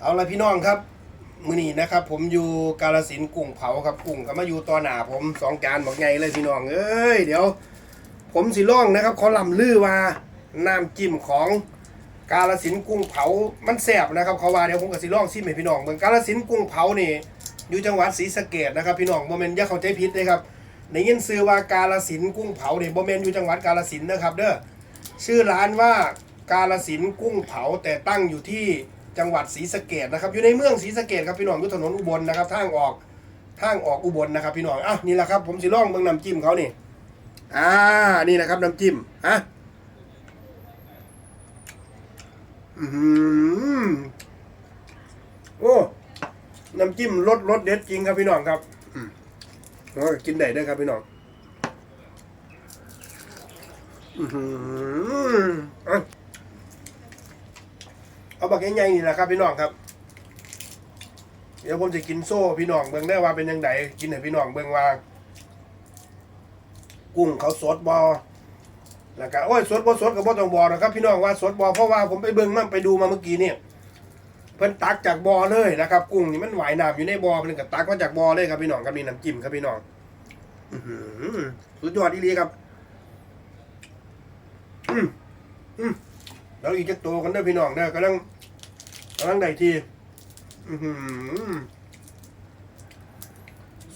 เอาละพี่น้องครับมือนี้นะครับ ผมอยู่กาลสินกุ้งเผาครับกุ้งก็มาอยู่ต่อหน้าผมสองจานบอกไงเลยพี่น้องเอ้ยเดี๋ยว ผมสิล่องนะครับเขาลำลือว่าน้ำจิ้มของกาลสินกุ้งเผามันแซ่บนะครับเขาว่าเดี๋ยวผมก็สิล่องชิมให้พี่น้องเมืองกาลสินกุ้งเผานี่อยู่จังหวัดศรีสะเกษนะครับ พี่น้องโมเมนต์ย่าเข้าใจผิดเลยครับในยินซื้อว่ากาลสินกุ้งเผานี่โมเมนต์อยู่จังหวัดกาลสินนะครับ เด้อชื่อร้านว่ากาลสินกุ้งเผาแต่ตั้งอยู่ที่ จังหวัดศรีสะเกษนะครับ อยู่ในเมืองศรีสะเกษครับพี่น้องอยู่ถนนอุบลนะครับทางออกทางออกอุบลนะครับพี่น้องอะนี่แหละครับผมสิล่องเมืองน้ำจิ้มเขานี่อ่านี่นะครับน้ำจิ้มฮะอือหือโอ้น้ำจิ้มรสรสเด็ดจริงครับพี่น้องครับอืมโอ้กินได้ด้วยครับพี่น้องอือหือเอา เอาบักใหญ่ๆนี่แหละครับพี่น้องครับ เดี๋ยวผมจะกินโซ่พี่น้องเบิ่งได้ว่าเป็นยังไงกินให้พี่น้องเบิ่งว่า กุ้งเขาสดบอแล้วก็โอ้ยสดบ่สดก็บ่ต้องบอนะครับ พี่น้องว่าสดบอเพราะว่าผมไปเบิ่งมันไปดูมาเมื่อกี้เนี่ยเพิ่นตักจากบ่อเลยนะครับ กุ้งนี่มันว่ายน้ำอยู่ในบ่อเพิ่นก็ตักมาจากบ่อเลยครับพี่น้องครับนี่น้ำจิ้มครับพี่น้องสุดยอดอีหลีครับอืมอืมแล้วอีกจักตัวกันเด้อพี่น้องเด้อกำลังำลังได้ที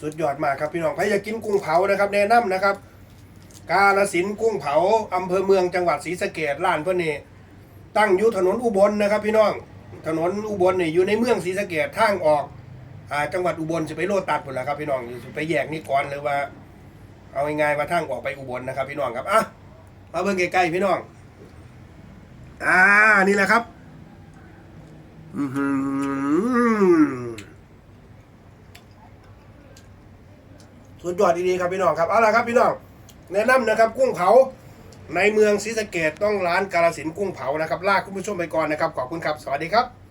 สุดยอดมากครับพี่น้องใครอยากกินกุ้งเผานะครับ แนะนำนะครับ กาลสินกุ้งเผาอำเภอเมืองจังหวัดศรีสะเกษร้านเพื่อนนี่ตั้งอยู่ถนนอุบลนะครับ พี่น้อง ถนนอุบลนี่อยู่ในเมืองศรีสะเกษทางออกอ่าจังหวัดอุบลจะไปโลตัดหมดแล้วครับ พี่น้องไปแยกนี่ก่อนหรือว่า เอาง่ายๆว่าทางออกไปอุบลนะครับ พี่น้องครับอะมาเบิ่งใกล้ๆพี่น้อง อ่านี่แหละครับ สุดยอดดีๆครับพี่น้องครับเอาละครับพี่น้องแนะนำนะครับ กุ้งเผาในเมืองศรีสะเกดต้องร้านกาลสินกุ้งเผานะครับลากคุณผู้ชมไปก่อนนะครับขอบคุณครับ สวัสดีครับ